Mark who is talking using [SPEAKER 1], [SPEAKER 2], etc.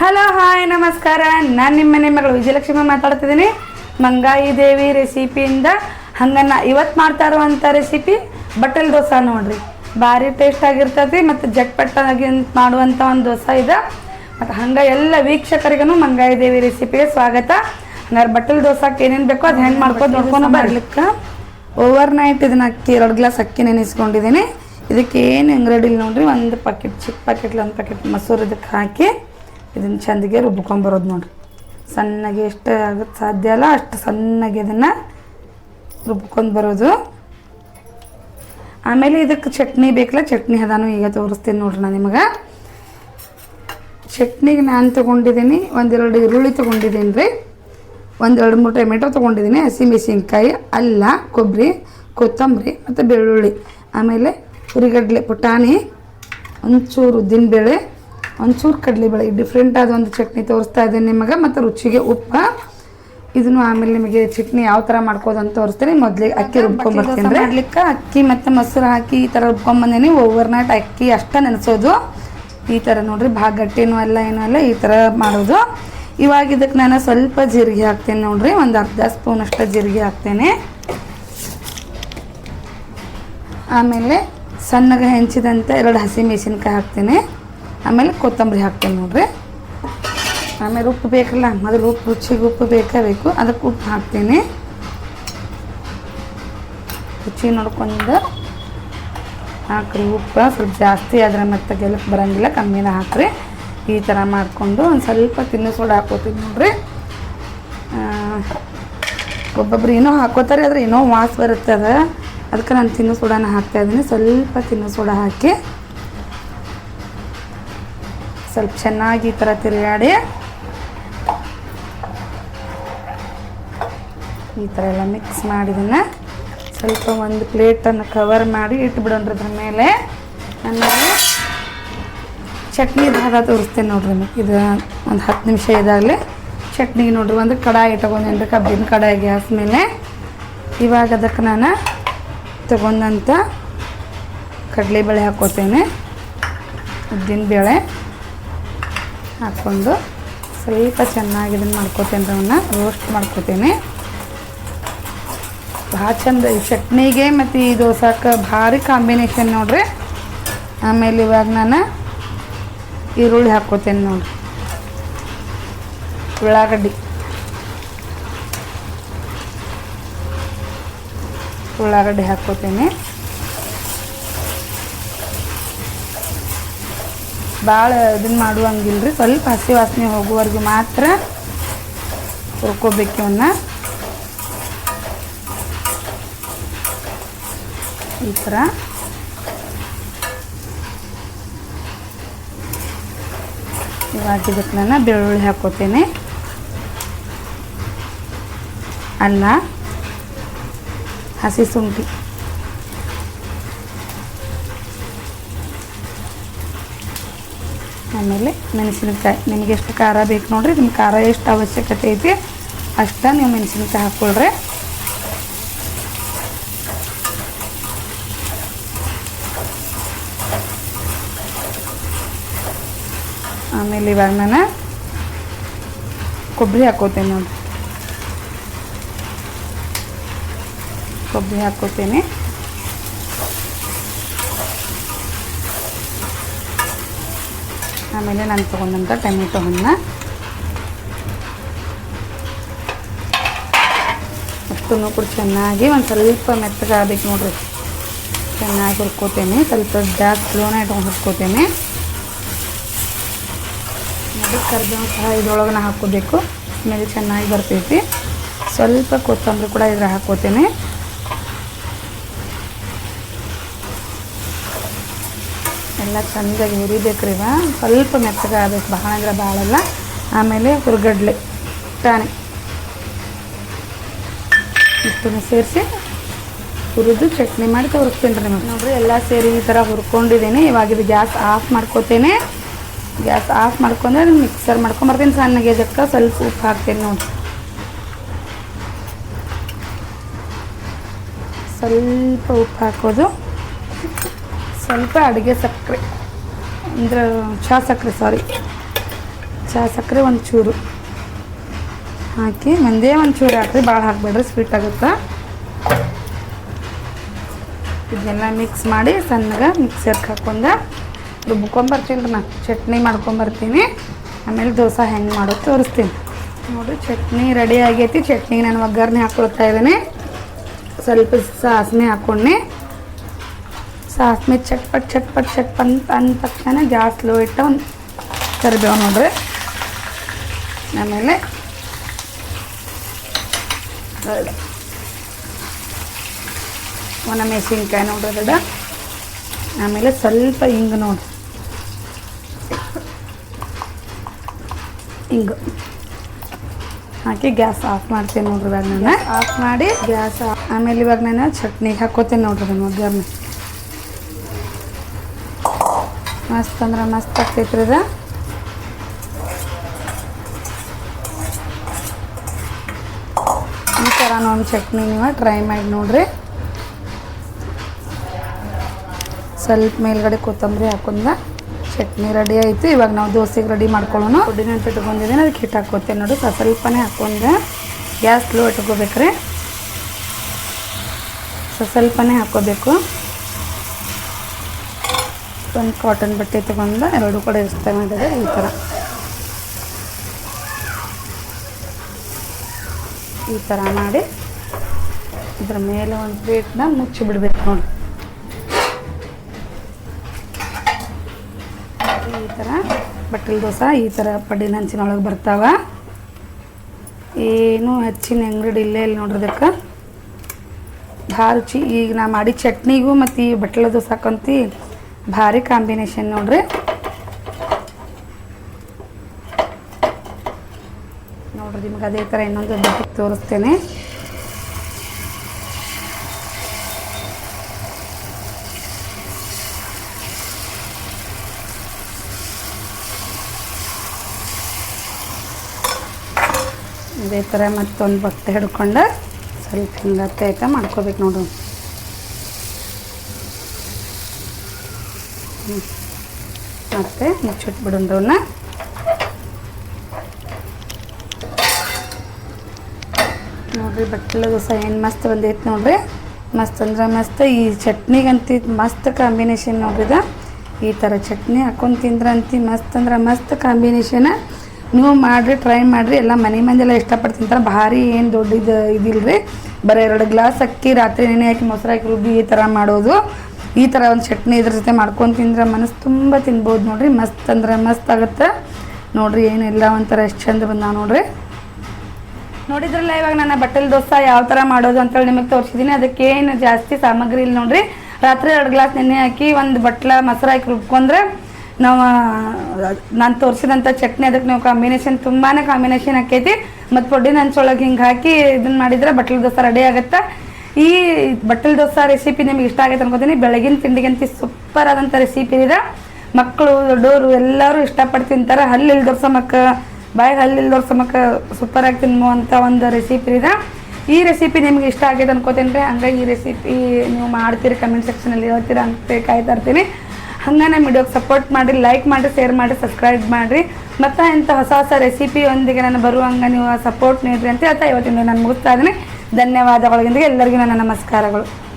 [SPEAKER 1] Hello hi ನಮಸ್ಕಾರ. ನಾನು ನಿಮ್ಮ ಮನೆ ಮಗಳು ವಿಜಯಲಕ್ಷ್ಮಿ ಮಾತಾಡ್ತಿದ್ದೀನಿ. ಮಂಗಾಯಿ ದೇವಿ ರೆಸಿಪಿಯಿಂದ ಹಂಗನ್ನ ಇವತ್ತು ಮಾಡ್ತಾ ಇರುವಂಥ ರೆಸಿಪಿ ಬಟಲ್ ದೋಸೆ ನೋಡ್ರಿ. ಭಾರಿ ಟೇಸ್ಟ್ ಆಗಿರ್ತೈತಿ ಮತ್ತು ಜಟ್ಪಟ್ಟಾಗಿ ಮಾಡುವಂಥ ಒಂದು ದೋಸೆ ಇದೆ. ಮತ್ತು ಹಂಗೆ ಎಲ್ಲ ವೀಕ್ಷಕರಿಗೂ ಮಂಗಾಯಿ ದೇವಿ ರೆಸಿಪಿಗೆ ಸ್ವಾಗತ. ಹಂಗಾರೆ ಬಟಲ್ ದೋಸೆಗೆ ಏನೇನು ಬೇಕೋ ಅದು ಹೆಂಗೆ ಮಾಡ್ಕೊಂಡು ನೋಡ್ಕೊಂಡು ಬರ್ಲಿಕ್ಕೆ ಓವರ್ ನೈಟ್ ಇದನ್ನ ಅಕ್ಕಿ ಎರಡು ಗ್ಲಾಸ್ ಅಕ್ಕಿ ನೆನೆಸ್ಕೊಂಡಿದ್ದೀನಿ. ಇದಕ್ಕೆ ಏನು ಇಂಗ್ರೀಡಿಯಂಟ್ ನೋಡಿರಿ? ಒಂದು ಪಾಕೆಟ್ ಚಿಕ್ಕ ಪಾಕೆಟ್ಲಿ ಒಂದು ಪಾಕೆಟ್ ಮೊಸರು ಇದಕ್ಕೆ ಹಾಕಿ. ಇದನ್ನು ಚಂದಿಗೆ ರುಬ್ಕೊಂಬರೋದು ನೋಡಿರಿ. ಸಣ್ಣಗೆ ಎಷ್ಟು ಆಗುತ್ತೆ ಸಾಧ್ಯ ಅಲ್ಲ, ಅಷ್ಟು ಸಣ್ಣಗೆ ಇದನ್ನು ರುಬ್ಕೊಂಡು ಬರೋದು. ಆಮೇಲೆ ಇದಕ್ಕೆ ಚಟ್ನಿ ಬೇಕಲ್ಲ, ಚಟ್ನಿ ಅದಾನು ಈಗ ತೋರಿಸ್ತೀನಿ ನೋಡ್ರಿ ನಾನು ನಿಮಗೆ. ಚಟ್ನಿಗೆ ನಾನು ತೊಗೊಂಡಿದ್ದೀನಿ ಒಂದೆರಡು ಈರುಳ್ಳಿ ತೊಗೊಂಡಿದ್ದೀನಿ ರೀ. ಒಂದೆರಡು ಮೂರು ಟೊಮೆಟೊ ತೊಗೊಂಡಿದ್ದೀನಿ ಹಸಿಮೆಣಸಿನ್ಕಾಯಿ, ಅಲ್ಲ ಕೊಬ್ಬರಿ ಕೊತ್ತಂಬರಿ ಮತ್ತು ಬೆಳ್ಳುಳ್ಳಿ. ಆಮೇಲೆ ಹುರಿಗಡ್ಲೆ ಪುಟಾಣಿ, ಒಂಚೂರು ಉದ್ದಿನಬೇಳೆ ಒಂಚೂರು ಕಡಲೆಬೇಳೆ ಡಿಫ್ರೆಂಟ್ ಆದ ಒಂದು ಚಟ್ನಿ ತೋರಿಸ್ತಾ ಇದ್ದೀನಿ ನಿಮಗೆ ಮತ್ತು ರುಚಿಗೆ ಉಪ್ಪು. ಇದನ್ನು ಆಮೇಲೆ ನಿಮಗೆ ಚಟ್ನಿ ಯಾವ ಥರ ಮಾಡ್ಕೋದು ಅಂತ ತೋರಿಸ್ತೀನಿ. ಮೊದಲಿಗೆ ಅಕ್ಕಿ ರುಬ್ಕೊಂಡ್ಬರ್ತೀನಿ ಮಾಡ್ಲಿಕ್ಕೆ ಅಕ್ಕಿ ಮತ್ತು ಮೊಸರು ಹಾಕಿ ಈ ಥರ ರುಬ್ಕೊಂಬಂದೀನಿ ಓವರ್ ನೈಟ್ ಅಕ್ಕಿ ಅಷ್ಟೇ ನೆನೆಸೋದು. ಈ ಥರ ನೋಡಿರಿ ಭಾಳ ಗಟ್ಟಿನೂ ಅಲ್ಲ ಏನೂ ಅಲ್ಲ ಈ ಥರ ಮಾಡೋದು. ಇವಾಗ ಇದಕ್ಕೆ ನಾನು ಸ್ವಲ್ಪ ಜೀರಿಗೆ ಹಾಕ್ತೀನಿ ನೋಡಿರಿ. ಒಂದು ಅರ್ಧ ಸ್ಪೂನ್ ಅಷ್ಟು ಜೀರಿಗೆ ಹಾಕ್ತೇನೆ. ಆಮೇಲೆ ಸಣ್ಣಗೆ ಹೆಂಚಿದಂಥ ಎರಡು ಹಸಿ ಮೆಣಸಿನ್ಕಾಯಿ ಹಾಕ್ತೀನಿ. ಆಮೇಲೆ ಕೊತ್ತಂಬರಿ ಹಾಕ್ತೀನಿ ನೋಡ್ರಿ. ಆಮೇಲೆ ಉಪ್ಪು ಬೇಕಲ್ಲ, ಮೊದಲು ಉಪ್ಪು, ರುಚಿಗೆ ಉಪ್ಪು ಬೇಕೇ ಬೇಕು, ಅದಕ್ಕೆ ಉಪ್ಪು ಹಾಕ್ತೀನಿ. ರುಚಿ ನೋಡ್ಕೊಂಡು ಹಾಕ್ರಿ ಉಪ್ಪು, ಸ್ವಲ್ಪ ಜಾಸ್ತಿ ಆದರೆ ಮತ್ತೆ ಗೆಲಕ್ಕೆ ಬರೋಂಗಿಲ್ಲ, ಕಮ್ಮಿನ ಹಾಕ್ರಿ. ಈ ಥರ ಮಾಡಿಕೊಂಡು ಒಂದು ಸ್ವಲ್ಪ ತಿನ್ನು ಸೋಡ ಹಾಕೋತೀನಿ ನೋಡ್ರಿ. ಒಬ್ಬೊಬ್ರು ಏನೋ ಹಾಕೋತಾರೆ, ಆದರೆ ಏನೋ ವಾಸ ಬರುತ್ತೆ ಅದು. ಅದಕ್ಕೆ ನಾನು ತಿನ್ನು ಸೋಡಾನ ಹಾಕ್ತಾ ಇದ್ದೀನಿ. ಸ್ವಲ್ಪ ತಿನ್ನು ಸೋಡ ಹಾಕಿ ಸ್ವಲ್ಪ ಚೆನ್ನಾಗಿ ಈ ಥರ ತಿರುಗಾಡಿ. ಈ ಥರ ಎಲ್ಲ ಮಿಕ್ಸ್ ಮಾಡಿದನ್ನ ಸ್ವಲ್ಪ ಒಂದು ಪ್ಲೇಟನ್ನು ಕವರ್ ಮಾಡಿ ಇಟ್ಬಿಡೋಣ್ರಿ ಅದ್ರ ಮೇಲೆ. ಆಮೇಲೆ ಚಟ್ನಿ ಭಾಗ ತೋರಿಸ್ತೇನೆ ನೋಡ್ರಿ ಇದು ಒಂದು ಹತ್ತು ನಿಮಿಷ ಇದಾಗಲಿ. ಚಟ್ನಿ ನೋಡ್ರಿ, ಒಂದು ಕಡಾಯಿ ತೊಗೊಂಡೇನ್ರಿ, ಕಬ್ಬಿನ ಕಡಾಯಿ ಗ್ಯಾಸ್ ಮೇಲೆ. ಇವಾಗ ಅದಕ್ಕೆ ನಾನು ತೊಗೊಂಡಂಥ ಕಡಲೆಬೇಳೆ ಹಾಕ್ಕೋತೇನೆ. ಉದ್ದಿನ ಬೇಳೆ. ಹಾಕ್ಕೊಂಡು ಸ್ವಲ್ಪ ಚೆನ್ನಾಗಿ ಇದನ್ನು ಮಾಡ್ಕೋತೀನಿ ಅದನ್ನು ರೋಸ್ಟ್ ಮಾಡ್ಕೋತೀನಿ. ಭಾಳ ಚಂದ ಈ ಚಟ್ನಿಗೆ ಮತ್ತು ಈ ದೋಸಾಕ ಭಾರಿ ಕಾಂಬಿನೇಷನ್ ನೋಡ್ರಿ. ಆಮೇಲೆ ಇವಾಗ ನಾನು ಈರುಳ್ಳಿ ಹಾಕ್ಕೋತೇನೆ ನೋಡ್ರಿ. ಉಳ್ಳಾಗಡ್ಡಿ. ಉಳ್ಳಾಗಡ್ಡಿ ಹಾಕ್ಕೋತೇನೆ. ಭಾಳ ಇದನ್ನ ಮಾಡುವಂಗಿಲ್ರಿ. ಸ್ವಲ್ಪ ಹಸಿ ವಾಸನೆ ಹೋಗುವವರೆಗೂ ಮಾತ್ರ ಹುರ್ಕೋಬೇಕು ಇವನ್ನ ಈ ಥರ ಇವಾಗ ನಾನು ಬೆಳ್ಳುಳ್ಳಿ ಹಾಕೋತೇನೆ. ಅಲ್ಲ ಹಸಿ ಶುಂಠಿ. ಆಮೇಲೆ ಮೆಣಸಿನಕಾಯಿ. ನಿಮಗೆ ಎಷ್ಟು ಖಾರ ಬೇಕು ನೋಡಿರಿ ನಿಮ್ಮ ಖಾರ ಎಷ್ಟು ಅವಶ್ಯಕತೆ ಐತಿ ಅಷ್ಟ ನೀವು ಮೆಣಸಿನಕಾಯಿ ಹಾಕ್ಕೊಳ್ರಿ ಆಮೇಲೆ ಇವಾಗ ನಾನು ಕೊಬ್ಬರಿ ಹಾಕೋತೇನೆ ನೋಡಿರಿ. ಕೊಬ್ಬರಿ ಹಾಕೋತೇನೆ. ಆಮೇಲೆ ನಾನು ತೊಗೊಂಡಂಥ ಟೊಮೆಟೊ ಹಣ್ಣು ಅಷ್ಟು ಕೂಡ ಚೆನ್ನಾಗಿ ಒಂದು ಸ್ವಲ್ಪ ಮೆತ್ತಗಾಗಬೇಕು ನೋಡ್ರಿ. ಚೆನ್ನಾಗಿ ಹುರ್ಕೋತೇನೆ. ಸ್ವಲ್ಪ ಗ್ಯಾಸ್ ಸ್ಲೋನ ಇಟ್ಕೊಂಡು ಹುರ್ಕೋತೇನೆ. ಅದಕ್ಕೆ ಕರ್ಬೇವು ಸಹ ಇದ್ರೊಳಗೆ ನಾ ಹಾಕ್ಕೋಬೇಕು. ಆಮೇಲೆ ಚೆನ್ನಾಗಿ ಬರ್ತೈತಿ ಸ್ವಲ್ಪ ಕೊತ್ತಂಬರಿ ಕೂಡ ಇದ್ರ ಹಾಕ್ಕೋತೇನೆ. ಎಲ್ಲ ಚೆಂದಾಗಿ ಹುರಿಬೇಕ್ರಿ ಇವ. ಸ್ವಲ್ಪ ಮೆತ್ತಗೆ ಆಗಬೇಕು ಭಾಳ ಅಂದ್ರೆ ಭಾಳ ಅಲ್ಲ. ಆಮೇಲೆ ಹುರ್ಗಡ್ಲೆ ಟಾಣಿ ಇಷ್ಟನ್ನು ಸೇರಿಸಿ ಹುರಿದು ಚಟ್ನಿ ಮಾಡಿ ತೋರಿಸ್ತೀನಿ ರೀ ನಿಮಗೆ. ಎಲ್ಲ ಸೇರಿ ಈ ಥರ ಹುರ್ಕೊಂಡಿದ್ದೀನಿ. ಇವಾಗ ಇದು ಗ್ಯಾಸ್ ಆಫ್ ಮಾಡ್ಕೋತೇನೆ. ಗ್ಯಾಸ್ ಆಫ್ ಮಾಡ್ಕೊಂಡ್ರೆ ಮಿಕ್ಸರ್ ಮಾಡ್ಕೊಂಬರ್ತೀನಿ ಸಣ್ಣಗೆ. ಇದಕ್ಕೆ ಸ್ವಲ್ಪ ಉಪ್ಪು ಹಾಕ್ತೀನಿ ನೋಡಿ ಸ್ವಲ್ಪ ಉಪ್ಪು ಹಾಕೋದು. ಸ್ವಲ್ಪ ಅಡುಗೆ ಸಕ್ಕರೆ. ಅಂದ್ರೆ ಚಹಾ ಸಕ್ಕರೆ ಸಾರಿ ಚಹಾ ಸಕ್ಕರೆ ಒಂದು ಚೂರು ಹಾಕಿ ಒಂದೇ ಒಂದು ಚೂರು ಹಾಕ್ರಿ ಭಾಳ ಹಾಕ್ಬೇಡ್ರಿ ಸ್ವೀಟ್ ಆಗುತ್ತೆ? ಇದನ್ನೆಲ್ಲ ಮಿಕ್ಸ್ ಮಾಡಿ ಸಣ್ಣಗೆ ಮಿಕ್ಸರ್ಗೆ ಹಾಕೊಂಡು ರುಬ್ಕೊಂಬರ್ತೀನಿ ರೀ ನಾನು ಚಟ್ನಿ ಮಾಡ್ಕೊಂಬರ್ತೀನಿ ಆಮೇಲೆ ದೋಸೆ ಹೆಂಗೆ ಮಾಡೋದು ತೋರಿಸ್ತೀನಿ. ನೋಡಿ ಚಟ್ನಿ ರೆಡಿ ಆಗೈತಿ. ಚಟ್ನಿಗೆ ನಾನು ಒಗ್ಗರಣೆ ಹಾಕ್ಕೊಳ್ತಾ ಇದ್ದೀನಿ. ಸ್ವಲ್ಪ ಸಾಸಿನ ಹಾಕ್ಕೊಂಡು ಸಾಸ್ಮೆ ಚಟ್ಪಟ್ ಚಟ್ಪಟ್ ಚಟ್ಪಟ್ ಅಂತ ಅಂದ ತಕ್ಷಣ ಗ್ಯಾಸ್ ಲೋ ಇಟ್ಟು ಒಂದು ಕರಿಬೇವು ನೋಡ್ರಿ. ಆಮೇಲೆ. ಒಣ ಮೆಣಸಿನ್ಕಾಯಿ ನೋಡ್ರಿ ಅದಡ ಆಮೇಲೆ ಸ್ವಲ್ಪ ಹಿಂಗೆ ನೋಡಿ ಹಿಂಗೆ ಹಾಕಿ ಗ್ಯಾಸ್ ಆಫ್ ಮಾಡ್ತೀನಿ ನೋಡ್ರಿ ಇವಾಗ ನಾನು. ಆಫ್ ಮಾಡಿ. ಗ್ಯಾಸ್ ಆಮೇಲೆ ಇವಾಗ ನಾನು ಚಟ್ನಿಗೆ ಹಾಕೋತೀನಿ ನೋಡ್ರಿ ಅದನ್ನು ಒಗ್ಗರಣೆ ಮಸ್ತ್ ಅಂದ್ರೆ ಮಸ್ತ್ ಆಗ್ತೈತ್ರಿ ಇದು. ಈ ಥರ ಒಂದು ಚಟ್ನಿ ನೀವು ಟ್ರೈ ಮಾಡಿ ನೋಡ್ರಿ. ಸ್ವಲ್ಪ ಮೇಲ್ಗಡೆ ಕೊತ್ತಂಬರಿ ಹಾಕೊಂಡ ಚಟ್ನಿ ರೆಡಿ ಆಯಿತು. ಇವಾಗ ನಾವು ದೋಸೆಗೆ ರೆಡಿ ಮಾಡ್ಕೊಳ್ಳೋಣ. ಉಡ್ಡಿನ ಅಂತ ಅದಕ್ಕೆ ಹಿಟ್ಟು ಹಾಕೋತೇನೆ ನೋಡಿ. ಸ್ವಲ್ಪನೇ ಹಾಕೊಂಡೆ ಗ್ಯಾಸ್ ಸ್ಲೋ ಇಟ್ಕೋಬೇಕ್ರಿ. ಸ್ವಲ್ಪನೇ ಹಾಕೋಬೇಕು. ಒಂದು ಕಾಟನ್ ಬಟ್ಟೆ ತೊಗೊಂಡು ಎರಡು ಕಡೆ ಇಷ್ಟ ಮಾಡಿದೆ, ಈ ಥರ ಈ ಥರ ಮಾಡಿ ಇದ್ರ ಮೇಲೆ ಒಂದು ಪ್ಲೇಟ್ನ ಮುಚ್ಚಿ ಬಿಡ್ಬೇಕು ನೋಡಿ. ಈ ಥರ ಬಟ್ಟಲ್ ದೋಸೆ, ಈ ಥರ ಪಡ್ಡಿನ ಹಂಚಿನೊಳಗೆ ಬರ್ತಾವ. ಏನು ಹೆಚ್ಚಿನ ಅಂಗಡಿ ಇಲ್ಲೇ ಇಲ್ಲಿ ನೋಡ್ರದಕ್ಕೆ ಭಾಳ ರುಚಿ, ಈಗ ನಾ ಮಾಡಿ ಚಟ್ನಿಗೂ ಮತ್ತು ಈ ಬಟ್ಲ ದೋಸಾಕಂತಿ ಭಾರಿ ಕಾಂಬಿನೇಷನ್ ನೋಡ್ರಿ. ನೋಡ್ರಿ ನಿಮ್ಗೆ ಅದೇ ಥರ ಇನ್ನೊಂದು ಬಟ್ಟೆ ತೋರಿಸ್ತೇನೆ. ಅದೇ ಥರ ಮತ್ತೊಂದು ಬಟ್ಟೆ ಹಿಡ್ಕೊಂಡು ಸ್ವಲ್ಪ ಹಿಂಗೆ ಆಯ್ತಾ ಮಾಡ್ಕೋಬೇಕು ನೋಡು ಮತ್ತೆ ಮುಚ್ಚಿಟ್ಬಿಡೋಣ ನೋಡ್ರಿ, ಬಟ್ಟಲ ದೋಸೆ ಏನು ಮಸ್ತ್ ಬಂದೈತೆ ನೋಡ್ರಿ. ಮಸ್ತ್ ಅಂದ್ರೆ ಮಸ್ತ್ ಈ ಚಟ್ನಿಗಂತಿ ಮಸ್ತ್ ಕಾಂಬಿನೇಷನ್ ನೋಡ್ರಿದ ಈ ಥರ ಚಟ್ನಿ ಹಾಕೊಂಡು ತಿಂದ್ರಂತಿ ಮಸ್ತ್ ಅಂದ್ರೆ ಮಸ್ತ್ ಕಾಂಬಿನೇಷನ್ ನೀವು ಮಾಡಿರಿ ಟ್ರೈ ಮಾಡಿರಿ. ಎಲ್ಲ ಮನೆ ಮಂದಿಲ್ಲ ಇಷ್ಟಪಟ್ಟು ತಿಂತಾರೆ ಭಾರಿ ಏನು ದೊಡ್ಡ ಇದು ರೀ ಬರೀ ಎರಡು ಗ್ಲಾಸ್ ಅಕ್ಕಿ, ರಾತ್ರಿ ನೆನೆ ಹಾಕಿ ಮೊಸರು ಹಾಕಿ ರುಬ್ಬಿ ಈ ಥರ ಮಾಡೋದು. ಈ ಥರ ಒಂದು ಚಟ್ನಿ ಇದ್ರ ಜೊತೆ ಮಾಡ್ಕೊಂಡು ತಿಂದ್ರೆ ಮನಸ್ಸು ತುಂಬ ತಿನ್ಬೋದು ನೋಡಿರಿ. ಮಸ್ತ್ ಅಂದ್ರೆ ಮಸ್ತ್ ಆಗುತ್ತೆ. ನೋಡಿರಿ ಏನಿಲ್ಲ, ಒಂಥರ ಎಷ್ಟು ಚಂದ ಬಂದ ನೋಡಿರಿ. ನೋಡಿದ್ರಲ್ಲ ಇವಾಗ ನನ್ನ ಬಟ್ಟಲ್ ದೋಸೆ ಯಾವ ಥರ ಮಾಡೋದು ಅಂತೇಳಿ ನಿಮಗೆ ತೋರಿಸಿದ್ದೀನಿ ಅದಕ್ಕೆ ಏನು ಜಾಸ್ತಿ ಸಾಮಗ್ರಿ ಇಲ್ಲ ನೋಡಿರಿ. ರಾತ್ರಿ ಎರಡು ಗ್ಲಾಸ್ ನೆನೆ ಹಾಕಿ ಒಂದು ಬಟ್ಲ ಮೊಸರು ಹಾಕಿ ರುಬ್ಕೊಂಡ್ರೆ ನಾವು ನಾನು ತೋರಿಸಿದಂಥ ಚಟ್ನಿ ಅದಕ್ಕೆ ನಾವು ಕಾಂಬಿನೇಷನ್ ತುಂಬಾ ಕಾಂಬಿನೇಷನ್ ಹಾಕೈತಿ ಮತ್ತು ಪೊಡ್ಡಿನ ಹಂಚೊಳಗೆ ಹಿಂಗೆ ಹಾಕಿ ಇದನ್ನ ಮಾಡಿದ್ರೆ ಬಟ್ಲ ದೋಸೆ ರೆಡಿ ಆಗುತ್ತೆ. ಈ ಬಟ್ಟಲ್ ದೋಸೆ ರೆಸಿಪಿ ನಿಮ್ಗೆ ಇಷ್ಟ ಆಗೈತೆ ಅನ್ಕೋತೀನಿ. ಬೆಳಗಿನ ತಿಂಡಿಗಂತ ಸೂಪರ್ ಆದಂಥ ರೆಸಿಪಿ ಇದೆ. ಮಕ್ಕಳು ದೊಡ್ಡವರು ಎಲ್ಲರೂ ಇಷ್ಟಪಟ್ಟು ತಿಂತಾರೆ. ಹಲ್ಲಿಲ್ದವ್ರ ಮಕ್ಕ, ಬಾಯಿ ಹಲ್ಲಿಲ್ದವ್ರ ಮಕ್ಕ ಸೂಪರ್ ಆಗಿ ತಿನ್ನುವಂಥ ಒಂದು ರೆಸಿಪಿ ಇದೆ. ಈ ರೆಸಿಪಿ ನಿಮ್ಗೆ ಇಷ್ಟ ಆಗೈತೆ ಅನ್ಕೋತೀನಿ ರೀ. ಹಂಗಾಗಿ ಈ ರೆಸಿಪಿ ನೀವು ಮಾಡ್ತೀರಿ ಕಮೆಂಟ್ ಸೆಕ್ಷನಲ್ಲಿ ಹೇಳ್ತೀರಾ ಅಂತ ಕಾಯ್ತಾ ಇರ್ತೀನಿ. ಹಂಗೆ ನಮ್ಮ ವಿಡಿಯೋಗೆ ಸಪೋರ್ಟ್ ಮಾಡಿ ಲೈಕ್ ಮಾಡಿ ಶೇರ್ ಮಾಡಿ ಸಬ್ಸ್ಕ್ರೈಬ್ ಮಾಡಿರಿ. ಮತ್ತು ಇಂಥ ಹೊಸ ಹೊಸ ರೆಸಿಪಿಯೊಂದಿಗೆ ನಾನು ಬರುವಂಗೆ ನೀವು ಸಪೋರ್ಟ್ ನೀಡ್ರಿ ಅಂತ ಹೇಳ್ತಾ ಇವತ್ತಿನ ನಾನು ಮುಗಿಸ್ತಾ ಇದ್ದೀನಿ. ಧನ್ಯವಾದಗಳಿಂದ ಎಲ್ಲರಿಗೂ ನನ್ನ ನಮಸ್ಕಾರಗಳು.